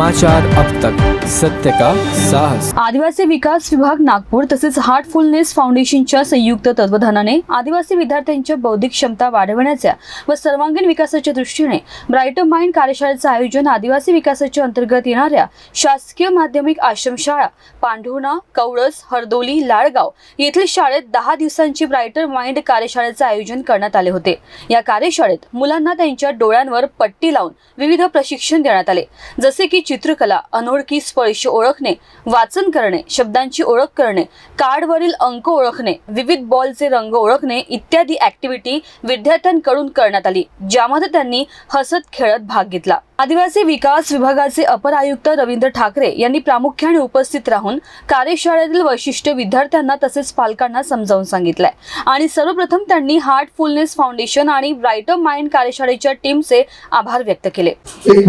समाचार अब तक। सत्य का साहस। आदिवासी विकास विभाग नागपूर तसेच हार्टफुलनेस फाउंडेशनच्या संयुक्त तत्वधानाने आदिवासी विद्यार्थ्यांच्या बौद्धिक क्षमता वाढवण्याच्या व सर्वांगीण विकासाच्या दृष्टीने ब्राईटर माइंड कार्यशाळेचं आयोजन आदिवासी विकासाच्या अंतर्गत येणाऱ्या शासकीय माध्यमिक आश्रमशाळा पांढुर्णा कवळस हरदोली लाडगाव येथील शाळेत दहा दिवसांची ब्राईटर माइंड कार्यशाळेचे आयोजन करण्यात आले होते. या कार्यशाळेत मुलांना त्यांच्या डोळ्यांवर पट्टी लावून विविध प्रशिक्षण देण्यात आले. जसे की चित्रकला अनोळखी स्पर्श ओळखणे वाचन करणे शब्दांची ओळख करणे कार्डवरील अंक ओळखणे विविध बॉलचे रंग ओळखणे इत्यादी ऍक्टिव्हिटी विद्यार्थ्यांकडून करण्यात आली ज्यामध्ये त्यांनी हसत खेळत भाग घेतला. आदिवासी विकास विभागाचे अपर आयुक्त रवींद्र ठाकरे यांनी प्रामुख्याने उपस्थित राहून कार्यशाळेतील वैशिष्ट्य विद्यार्थ्यांना तसेच पालकांना समजावून सांगितलंय. आणि सर्वप्रथम त्यांनी हार्टफुलनेस फाउंडेशन आणि ब्राईटर माइंड कार्यशाळेच्या टीमचे आभार व्यक्त केले. एक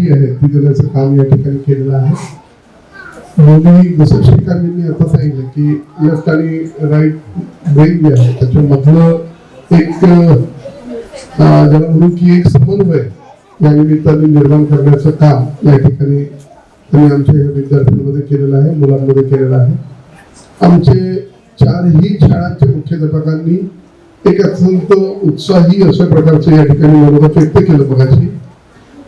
जी आहे. ती देण्याचं काम या ठिकाणी केलेलं आहे. मोदी जसं श्रीकांतजींनी आता सांगितलं की लेफ्ट आणि राईट ब्रेन जे आहे त्याच्यामधलं एक ज्याला म्हणू की एक समन्वय या निमित्ताने निर्माण करण्याचं काम या ठिकाणी त्यांनी आमच्या विद्यार्थ्यांमध्ये केलेलं आहे मुलांमध्ये केलेलं आहे. आमचे चारही शाळांच्या मुख्याध्यापकांनी एक अत्यंत उत्साही अशा प्रकारचं या ठिकाणी मनोगत व्यक्त केलं बघायची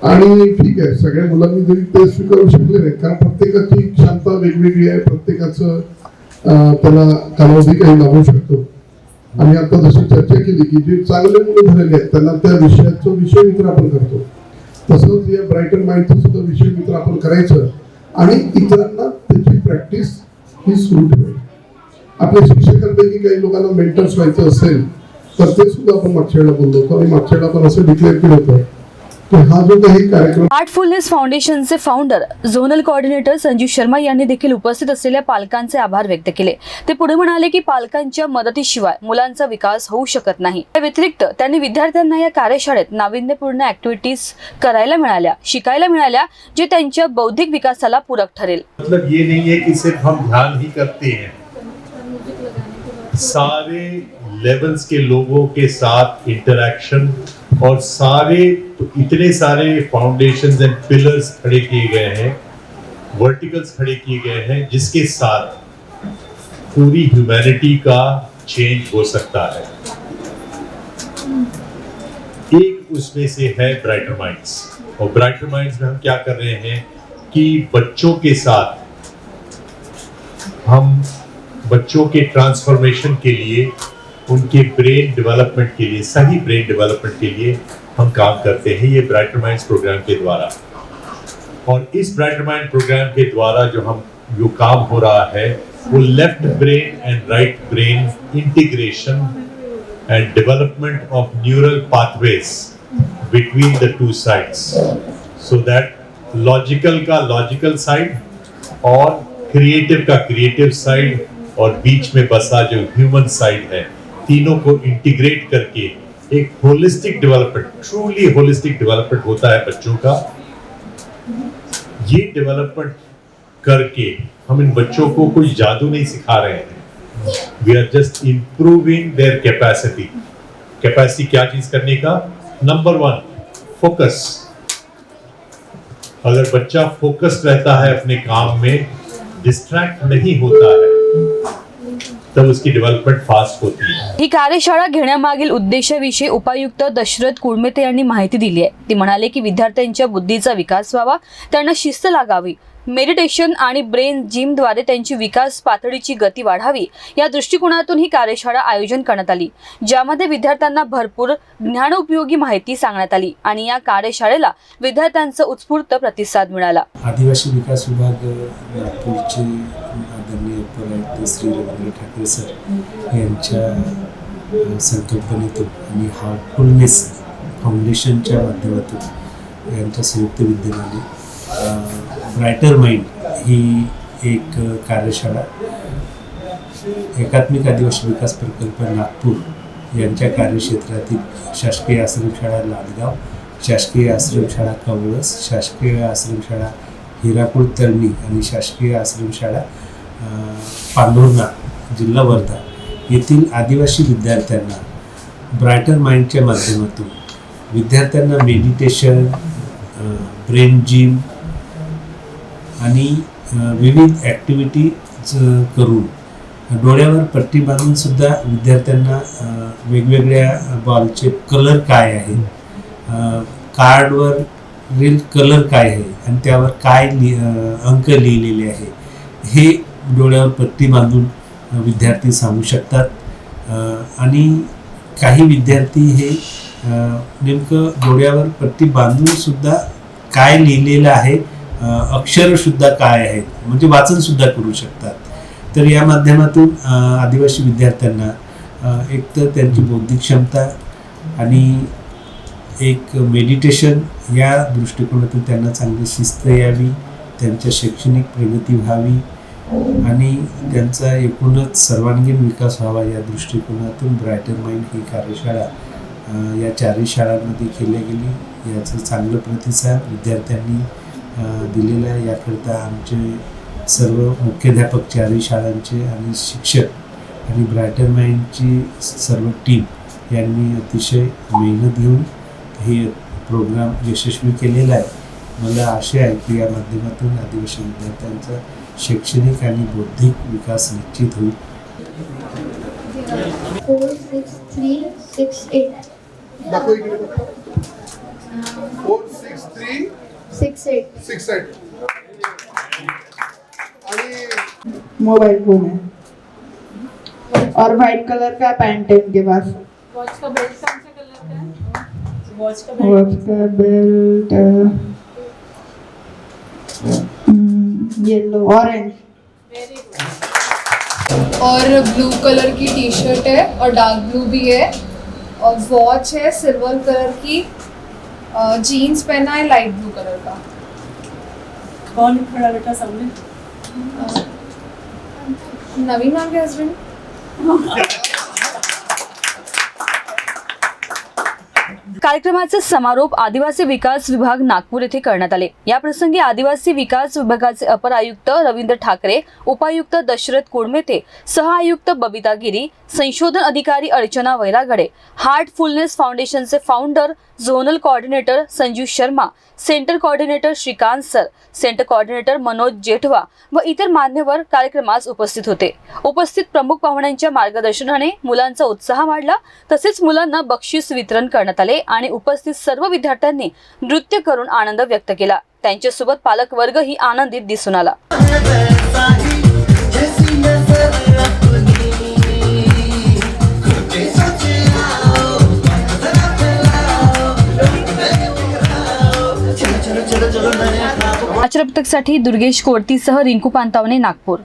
आणि ठीक आहे सगळ्या मुलांनी जरी ते स्वीकारू शकले नाही कारण प्रत्येकाची क्षमता वेगवेगळी आहे प्रत्येकाचं त्याला कालावधी काही लागू शकतो. आणि आता जशी चर्चा केली की जे चांगले मुलं झालेले आहेत त्यांना त्या विषयाचं विषय मित्र आपण करतो. तसंच या ब्राईटन माइंडचं सुद्धा विषय मित्र आपण करायचं. आणि इतरांना त्याची प्रॅक्टिस ही सुरू ठेवायची. आपल्या शिक्षकांपैकी काही लोकांना मेंटर्स व्हायचं असेल तर ते सुद्धा आपण मागच्या वेळेला बोललो होतो. आणि मागच्या वेळेला आपण असं डिक्लेअर केलं होतं कार्यक्रम हार्टफुलनेस फाउंडेशनचे founder zonal coordinator Sanjeev Sharma यांनी देखील उपस्थित असलेल्या पालकांचे आभार व्यक्त केले. ते पुढे म्हणाले की पालकांच्या मदतीशिवाय मुलांचा विकास होऊ शकत नाही. त्या व्यतिरिक्त त्यांनी विद्यार्थ्यांना या कार्यशाळेत नाविन्यपूर्ण ऍक्टिव्हिटीज करायला मिळाल्या शिकायला मिळाल्या जे त्यांच्या बौद्धिक विकासाला पूरक ठरेल. मतलब ये नहीं है कि सिर्फ हम ध्यान ही करते हैं। सारे लेवल्स के लोगों के साथ इंटरेक्शन और सारे इतने सारे फाउंडेशन एंड पिलर्स खड़े किए गए हैं वर्टिकल्स खड़े किए गए हैं, जिसके साथ पूरी ह्यूमैनिटी का चेंज हो सकता है। एक उसमें से है ब्राइटर माइंड्स और ब्राइटर माइंड्स में हम क्या कर रहे हैं कि बच्चों के साथ हम बच्चों के ट्रांसफॉर्मेशन के लिए, उनके ब्रेन डेवलपमेंट के लिए, सही ब्रेन डेवलपमेंट के लिए हम काम करते हैं ये ब्राइटर माइंड्स प्रोग्राम के द्वारा। और इस ब्राइटर माइंड प्रोग्राम के द्वारा जो हम, जो काम हो रहा है, वो left brain and right brain integration and development of neural pathways between the two sides. So that logical का लॉजिकल साइड और क्रिएटिव का क्रिएटिव साइड और बीच में बसा जो ह्यूमन साइड है, तीनों को इंटीग्रेट करके एक holistic development truly holistic development होता है बच्चों का। ये डेवलपमेंट करके हम इन बच्चों को कोई जादू नहीं सिखा रहे हैं। We are just improving their capacity capacity क्या चीज़ करने का? नंबर वन फोकस अगर बच्चा फोकस्ड रहता है अपने काम में डिस्ट्रैक्ट नहीं होता है तब उसकी डेवलपमेंट फास्ट होती है। ही कार्यशाळा घेण्यामागील उद्देशाविषयी उपायुक्त दशरथ कुळमेते यांनी माहिती दिली आहे. ती म्हणाले की विद्यार्थ्यांच्या बुद्धीचा विकास व्हावा त्यांना शिस्त लागावी. मेडिटेशन आणि ब्रेन जिमद्वारे त्यांची विकास पातळीची गती वाढावी या दृष्टिकोनातून ही कार्यशाळा आयोजन करण्यात आली ज्यामध्ये विद्यार्थ्यांना भरपूर ज्ञानोपयोगी माहिती सांगण्यात आली आणि या कार्यशाळेला विद्यार्थ्यांचा उत्स्फूर्त प्रतिसाद मिळाला. आदिवासी विकास विभाग नागपूरचे आदरणीय श्री रवींद्र ठाकरे सर यांच्या संकल्पनेतून आणि हार्टफुलनेस फाउंडेशनच्या माध्यमातून यांच्या संयुक्त विद्यमाने ब्रायटर माइंड ही एक कार्यशाळा. एकात्मिक आदिवासी विकास प्रकल्प नागपूर यांच्या कार्यक्षेत्रातील शासकीय आश्रमशाळा लालगाव शासकीय आश्रमशाळा कवळस शासकीय आश्रमशाळा हिरापूर तरणी आणि शासकीय आश्रमशाळा पांढुर्णा जिल्हा वर्धा येथील आदिवासी विद्यार्थ्यांना ब्रायटर माइंडच्या माध्यमातून विद्यार्थ्यांना मेडिटेशन ब्रेन जिम आणि विविध ॲक्टिव्हिटीज करून डोळ्यावर पट्टी बांधून सुद्धा विद्यार्थ्यांना वेगवेगळ्या बॉलचे कलर काय आहेत कार्डवर रील कलर काय आहे आणि त्यावर काय लि अंक लिहिलेले आहे हे डोळ्यावर पट्टी बांधून विद्यार्थी सांगू शकतात. आणि काही विद्यार्थी हे नेमकं डोळ्यावर पट्टी बांधून सुद्धा काय लिहिलेलं आहे अक्षरसुद्धा काय आहेत? म्हणजे वाचनसुद्धा करू शकतात. तर या माध्यमातून आदिवासी विद्यार्थ्यांना एक तर त्यांची बौद्धिक क्षमता आणि एक मेडिटेशन या दृष्टिकोनातून त्यांना चांगली शिस्त यावी त्यांच्या शैक्षणिक प्रगती व्हावी आणि त्यांचा एकूणच सर्वांगीण विकास व्हावा या दृष्टिकोनातून ब्रायटर माइंड ही कार्यशाळा या चारही शाळांमध्ये केल्या गेली. याचं चांगलं प्रतिसाद विद्यार्थ्यांनी दिलेला आहे. याकरता आमचे सर्व मुख्याध्यापक चारही शाळांचे आणि शिक्षक आणि ब्रायटर माइंडची सर्व टीम यांनी अतिशय मेहनत घेऊन हे प्रोग्राम यशस्वी केलेला आहे. मला आशा आहे की या माध्यमातून आदिवासी विद्यार्थ्यांचा शैक्षणिक आणि बौद्धिक विकास निश्चित होईल. Four six three six eight six eight. आणि मोबाइल फ़ोन है और वाइट कलर का पैंट है उनके पास। वॉच का बेल्ट येलो ऑरेंज और ब्लू कलर की टी शर्ट है और डार्क ब्लू भी है। और वॉच है सिल्वर कलर की। जीन्स पहना है लाइट ब्लू कलर का। कौन खड़ा बेटा सामने? नवीन नाम के हस्बैंड कार्यक्रमाचे समारोप आदिवासी विकास विभाग नागपूर येथे करण्यात आले. या प्रसंगी आदिवासी विकास विभागाचे अपर आयुक्त रवींद्र ठाकरे उपायुक्त दशरथ कोडमेते सहआयुक्त बबिता गिरी संशोधन अधिकारी अर्चना वैरागडे हार्ट फुलनेस फाउंडेशनचे founder zonal coordinator Sanjeev Sharma centre coordinator Shrikant sir centre coordinator Manoj Jethwa व इतर मान्यवर कार्यक्रमास उपस्थित होते. उपस्थित प्रमुख पाहुण्यांच्या मार्गदर्शनाने मुलांचा उत्साह वाढला. तसेच मुलांना बक्षीस वितरण करण्यात आले आणि उपस्थित सर्व विद्यार्थ्यांनी नृत्य करून आनंद व्यक्त केला. त्यांच्यासोबत पालकवर्गही आनंदित दिसून आला. साठी दुर्गेश कोर्तीसह रिंकू पांतावणे नागपूर.